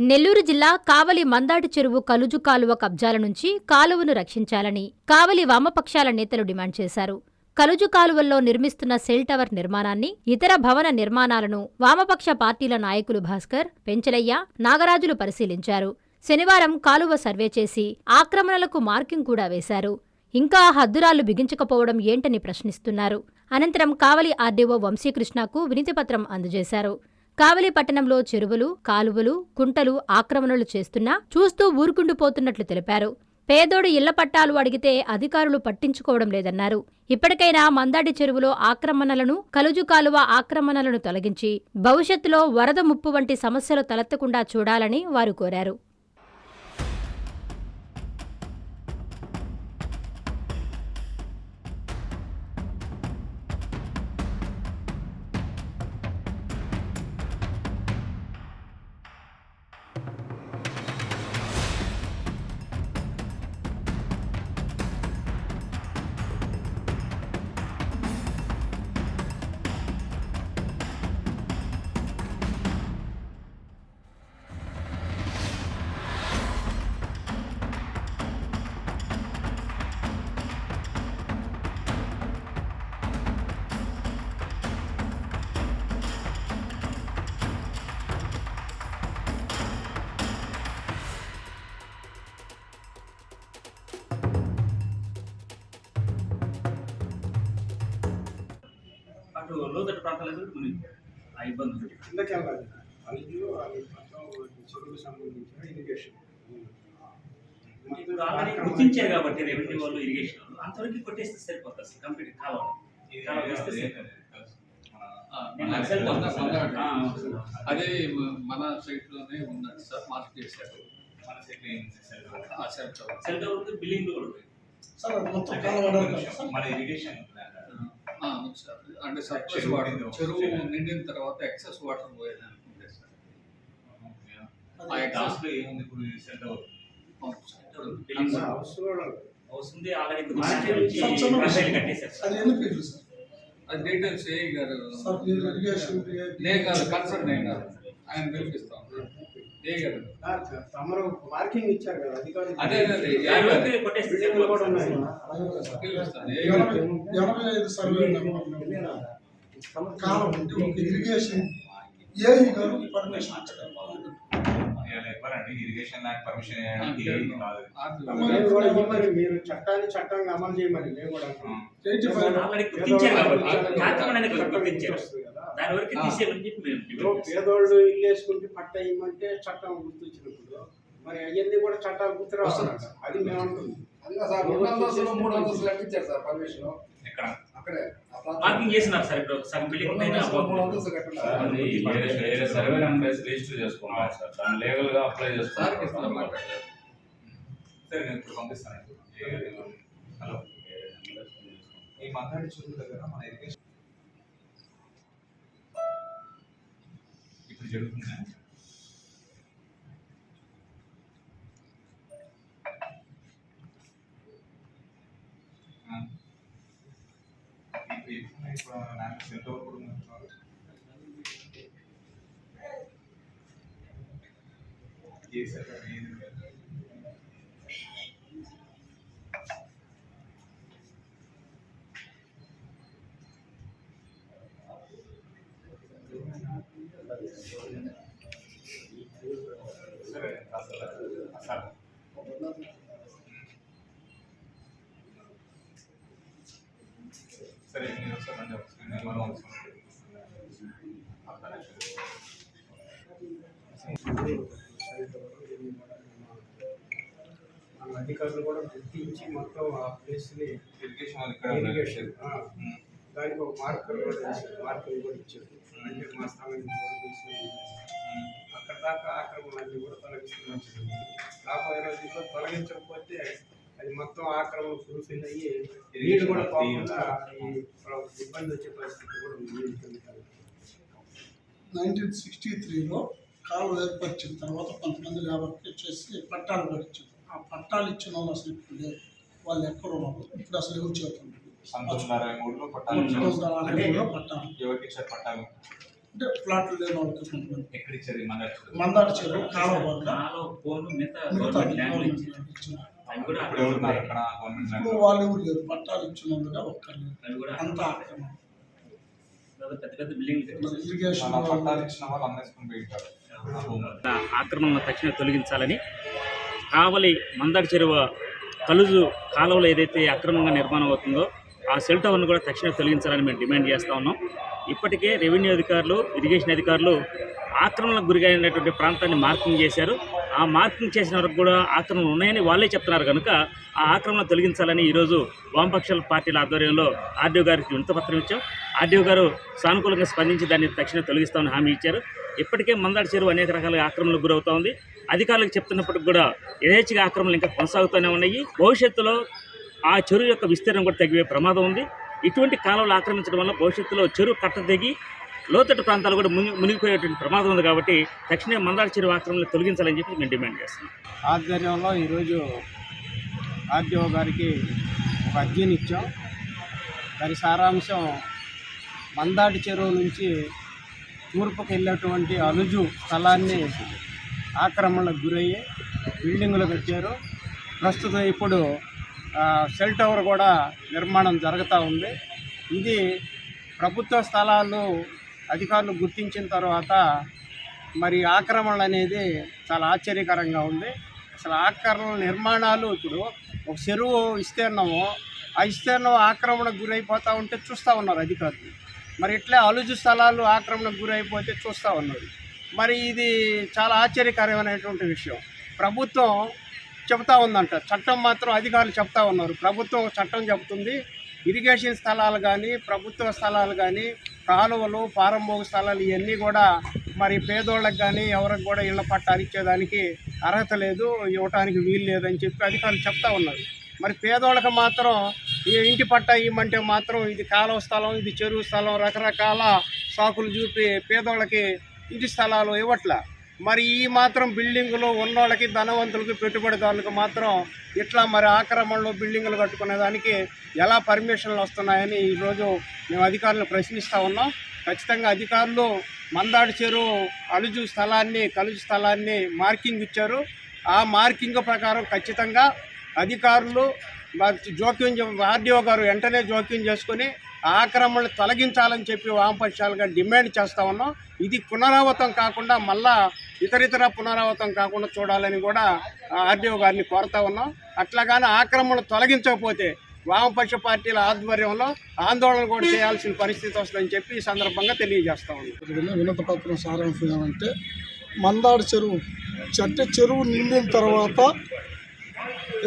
నెల్లూరు జిల్లా కావలి మందాటి చెరువు కలుజు కాలువ కబ్జాల నుంచి కాలువను రక్షించాలని కావలి వామపక్షాల నేతలు డిమాండ్ చేశారు. కలుజు కాలువల్లో నిర్మిస్తున్న సెల్ టవర్ నిర్మాణాన్ని ఇతర భవన నిర్మాణాలను వామపక్ష పార్టీల నాయకులు భాస్కర్ పెంచలయ్య నాగరాజులు పరిశీలించారు. శనివారం కాలువ సర్వే చేసి ఆక్రమణలకు మార్కింగ్ కూడా వేశారు. ఇంకా హద్దురాలు బిగించకపోవడం ఏంటని ప్రశ్నిస్తున్నారు. అనంతరం కావలి ఆర్డీఓ వంశీకృష్ణకు వినతిపత్రం అందజేశారు. కావలి పట్టణంలో చెరువులు కాలువలు కుంటలు ఆక్రమణలు చేస్తున్నా చూస్తూ ఊరుకుండిపోతున్నట్లు తెలిపారు. పేదోడు ఇళ్ళ పట్టాలు అడిగితే అధికారులు పట్టించుకోవడం లేదన్నారు. ఇప్పటికైనా మందాడి చెరువులో ఆక్రమణలను కలుజు కాలువ ఆక్రమణలను తొలగించి భవిష్యత్తులో వరద ముప్పు వంటి సమస్యలు తలెత్తకుండా చూడాలని వారు కోరారు. మొత్తం చెరువుకు సంబంధించిన ఇరిగేషన్ ఇప్పుడు ఆల్రెడీ గుర్తించారు కాబట్టి రెవెన్యూ వాళ్ళు ఇరిగేషన్ వాళ్ళు. అంతవరకు కొట్టేస్తే సరిపోతుంది సార్ కంప్లీట్ కావాలి. ఆ. అదే మన సైట్లోనే ఉన్నది సార్ మార్క్ చేశారు. ఆ సెల్ టవర్. సెల్ బిల్డింగ్ కూడా. సార్ మొత్తం మన ఇరిగేషన్ ఆ, సార్ అంటే సర్ప్లస్ వాటర్ చెరువు. నిండిన తర్వాత ఎక్సెస్ వాటర్ పోయేది అనుకుంటే సార్ ఆ అది ఎక్సెస్లో ఏముంది ఇప్పుడు కూడా వస్తుంది ఆల్రెడీ. అది ఎన్ని ఫీట్లు సార్? అది డీటెయిల్స్ ఏ గారు. సార్ మీరు ఇరిగేషన్ లే గారు కన్సర్న్ అయిన ఆయన పిలిపిస్తాం తమరు మార్కింగ్ ఇచ్చారు కదా అధికారులు. కూడా ఉన్నాయి. ఎనభై ఐదు సర్వే కాలం అంటే ఒక ఇరిగేషన్ గారు పర్మిషన్ ఇరిగేషన్ పర్మిషన్ మీరు చట్టాన్ని చట్టంగా అమలు చేయమని. మేము కూడా దాని వరకు తీసేయమని చెప్పి మేము. పేదోళ్ళు ఇల్లు వేసుకుంటే పట్ట ఇవ్వమంటే చట్టం గుర్తించినప్పుడు మరి అవన్నీ కూడా చట్టాలు గుర్తు రావాలి అది మేము అంటుంది మూడు అంతస్తులు కట్టించారు సార్ పర్మిషన్? ఎక్కడ? అక్కడే. మార్కింగ్ చేసినారు సార్ ఇప్పుడు సగం బిల్డింగ్ సర్వే నెంబర్ రిజిస్టర్ చేసుకున్నాం సార్? దాన్ని లీగల్గా అప్లై సార్ నేను ఇప్పుడు పంపిస్తానండి ఏ- హలో. ఈ దగ్గర మన ఇరిగేషన్ జరుగుతుందా. ఇప్పుడు ఇప్పుడు నాకు సెల్ కూడా ఉందంటున్నారు. ఏ సెల్ టవర్ ఏది లేదు. సరే అసలు అసలు సరే ఒకసారి రండి ఒకసారి నేను మనం మన అధికారులు కూడా గుర్తించి మొత్తం ఆ ప్లేస్ని ఇరిగేషన్ ఇక్కడ. ఇరిగేషన్ ఆ, దానికి ఒక మార్కర్ కూడా వేసారు మార్కర్ కూడా ఇచ్చారు. అంటే మా కూడా తీసుకొని అక్కడ దాకా ఆక్రమణలన్నీ కూడా తొలగిస్తున్నాం. రాబోయే రోజుల్లో తొలగించకపోతే అది మొత్తం ఆక్రమణ ఫుల్ఫిల్ అయ్యి నీళ్ళు కూడా పోకుండా ఇబ్బంది వచ్చే పరిస్థితి కూడా ఉంది. నైన్టీన్ సిక్స్టీ త్రీలో కాలువ ఏర్పరిచిన తర్వాత కొంతమంది లేబర్కి ఇచ్చేసి పట్టాలు ఇచ్చారు ఆ పట్టాలు ఇచ్చిన వాళ్ళు అసలు ఇప్పుడు లేరు వాళ్ళు ఎక్కడ ఉన్నారు. ఇప్పుడు అసలు ఎవరు చేతున్నారు పట్టాలు అంటే ప్లాట్లు లేని వాళ్ళకి మందాడి చెరువు? కాలువ మిగతా ఇప్పుడు వాళ్ళు ఎవరు? పట్టాలు ఇచ్చినందుగా ఒక్కరు అంతా. ఆక్రమణను తక్షణం తొలగించాలని కావలి మందాడి చెరువు కలుజు కాలువలో ఏదైతే అక్రమంగా నిర్మాణం అవుతుందో ఆ సెల్ టవర్ను కూడా తక్షణం తొలగించాలని మేము డిమాండ్ చేస్తూ ఉన్నాం. ఇప్పటికే రెవెన్యూ అధికారులు ఇరిగేషన్ అధికారులు ఆక్రమణకు గురిగైనటువంటి ప్రాంతాన్ని మార్కింగ్ చేశారు. ఆ మార్కింగ్ చేసిన వరకు కూడా ఆక్రమణలు ఉన్నాయని వాళ్ళే చెప్తున్నారు కనుక ఆ ఆక్రమణ తొలగించాలని ఈరోజు వామపక్షాల పార్టీల ఆధ్వర్యంలో ఆర్డీఓ గారికి వినతపత్రం ఇచ్చాం. ఆర్డీఓ గారు సానుకూలంగా స్పందించి దాన్ని తక్షణం తొలగిస్తామని హామీ ఇచ్చారు. ఇప్పటికే మందాడ చెరువు అనేక రకాల ఆక్రమణలకు గురవుతా ఉంది. అధికారులకు చెప్తున్నప్పటికి కూడా యథేచ్ఛగా ఆక్రమణలు ఇంకా కొనసాగుతూనే ఉన్నాయి. భవిష్యత్తులో ఆ చెరువు యొక్క విస్తీర్ణం కూడా తగ్గే ప్రమాదం ఉంది. ఇటువంటి కాలంలో ఆక్రమించడం వల్ల భవిష్యత్తులో చెరువు కట్ట తెగి లోతట్టు ప్రాంతాలు కూడా మునిగి మునిగిపోయేటువంటి ప్రమాదం ఉంది కాబట్టి తక్షణమే మందాడి చెరువు ఆక్రమణలు తొలగించాలని చెప్పి మేము డిమాండ్ చేస్తున్నాం. ఆధ్వర్యంలో ఈరోజు ఆర్డీఓ గారికి ఒక అర్జీని ఇచ్చాం. దాని సారాంశం మందాడి చెరువు నుంచి తూర్పుకు వెళ్ళేటువంటి అనుజు స్థలాన్ని ఆక్రమణకు గురయ్యి బిల్డింగులు కట్టారు. ప్రస్తుతం ఇప్పుడు సెల్ టవర్ కూడా నిర్మాణం జరుగుతూ ఉంది. ఇది ప్రభుత్వ స్థలాలు అధికారులు గుర్తించిన తర్వాత మరి ఆక్రమణలు అనేది చాలా ఆశ్చర్యకరంగా ఉంది. అసలు ఆక్రమణ నిర్మాణాలు ఇప్పుడు ఒక చెరువు విస్తీర్ణము ఆ విస్తీర్ణం ఆక్రమణకు గురైపోతూ ఉంటే చూస్తూ ఉన్నారు అధికారులు. మరి ఇట్లే అలుజు స్థలాలు ఆక్రమణకు గురైపోతే చూస్తూ ఉన్నారు. మరి ఇది చాలా ఆశ్చర్యకరమైనటువంటి విషయం. ప్రభుత్వం చెప్తా ఉందంట చట్టం మాత్రం అధికారులు చెప్తా ఉన్నారు. ప్రభుత్వం చట్టం చెబుతుంది ఇరిగేషన్ స్థలాలు కానీ ప్రభుత్వ స్థలాలు కానీ కాలువలు పారంభోగ స్థలాలు ఇవన్నీ కూడా మరి పేదోళ్ళకి కానీ ఎవరికి కూడా ఇళ్ళ పట్టాలు ఇచ్చేదానికి అర్హత లేదు ఇవ్వటానికి వీలు లేదని చెప్పి అధికారులు చెప్తా ఉన్నారు. మరి పేదోళ్ళకి మాత్రం ఈ ఇంటి పట్టా ఇవ్వమంటే మాత్రం ఇది కాలువ స్థలం ఇది చెరువు స్థలం రకరకాల సాకులు చూపి పేదోళ్ళకి ఇంటి స్థలాలు ఇవ్వట్లే. మరి ఈ మాత్రం బిల్డింగులు ఉన్నోళ్ళకి ధనవంతులకి పెట్టుబడిదారులకు మాత్రం ఇట్లా మరి ఆక్రమణలో బిల్డింగులు కట్టుకునే దానికి ఎలా పర్మిషన్లు వస్తున్నాయని ఈరోజు మేము అధికారులను ప్రశ్నిస్తూ ఉన్నాం. ఖచ్చితంగా అధికారులు మందాడి చెరువు అలుజు స్థలాన్ని కలుజు స్థలాన్ని మార్కింగ్ ఇచ్చారు. ఆ మార్కింగ్ ప్రకారం ఖచ్చితంగా అధికారులు జోక్యం ఆర్డీఓ గారు వెంటనే జోక్యం చేసుకుని ఆక్రమణలు తొలగించాలని చెప్పి వామపక్షాలుగా డిమాండ్ చేస్తా ఉన్నాం. ఇది పునరావృతం కాకుండా మళ్ళా ఇతరితర పునరావృతం కాకుండా చూడాలని కూడా ఆర్డీఓ గారిని కోరుతా ఉన్నాం. అట్లాగానే ఆక్రమణలు తొలగించకపోతే వామపక్ష పార్టీల ఆధ్వర్యంలో ఆందోళన కూడా చేయాల్సిన పరిస్థితి వస్తుందని చెప్పి ఈ సందర్భంగా తెలియజేస్తా ఉన్నాం. జరిగిన పత్రం సారాంశం ఏమంటే మందాడు చెరువు చెట్ట చెరువు నిండిన తర్వాత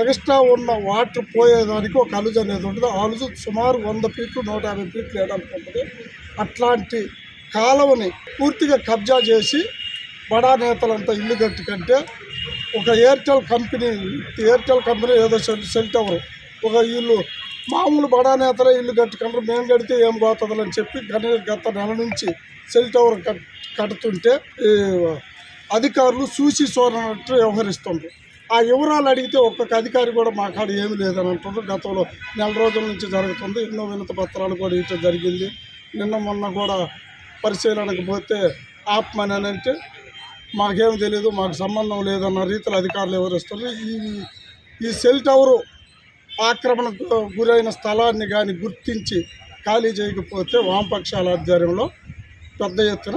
ఎక్స్ట్రా ఉన్న వాటర్ పోయేదానికి ఒక అలుజు అనేది ఉంటుంది. ఆ అలుజు సుమారు వంద ఫీట్లు నూట యాభై ఫీట్లు వేయడానికి ఉంటుంది అట్లాంటి కాలువని పూర్తిగా కబ్జా చేసి బడా నేతలంతా ఇల్లు కట్టి కంటే ఒక ఎయిర్టెల్ కంపెనీ ఎయిర్టెల్ కంపెనీ ఏదో సెల్ సెల్ టవర్ ఒక ఇల్లు మామూలు బడా నేతలే ఇల్లు కట్టుకుంటారు. మేము కడితే ఏం పోతుందని చెప్పి గత గత నెల నుంచి సెల్ టవర్ కట్ కడుతుంటే అధికారులు చూసి చూడనట్టు వ్యవహరిస్తుండ్రు. ఆ వివరాలు అడిగితే ఒక్కొక్క అధికారి కూడా మా కాడ ఏమి లేదని అంటున్నారు గతంలో నెల రోజుల నుంచి జరుగుతుంది. ఎన్నో వినత పత్రాలు కూడా ఇవ్వడం జరిగింది. నిన్న మొన్న కూడా పరిశీలనకు పోతే ఆప్మని అని అంటే మాకేం తెలియదు మాకు సంబంధం లేదన్న రీతిలో అధికారులు వివరిస్తున్నారు. ఈ ఈ సెల్ టవరు ఆక్రమణకు గురైన స్థలాన్ని కానీ గుర్తించి ఖాళీ చేయకపోతే వామపక్షాల ఆధ్వర్యంలో పెద్ద ఎత్తున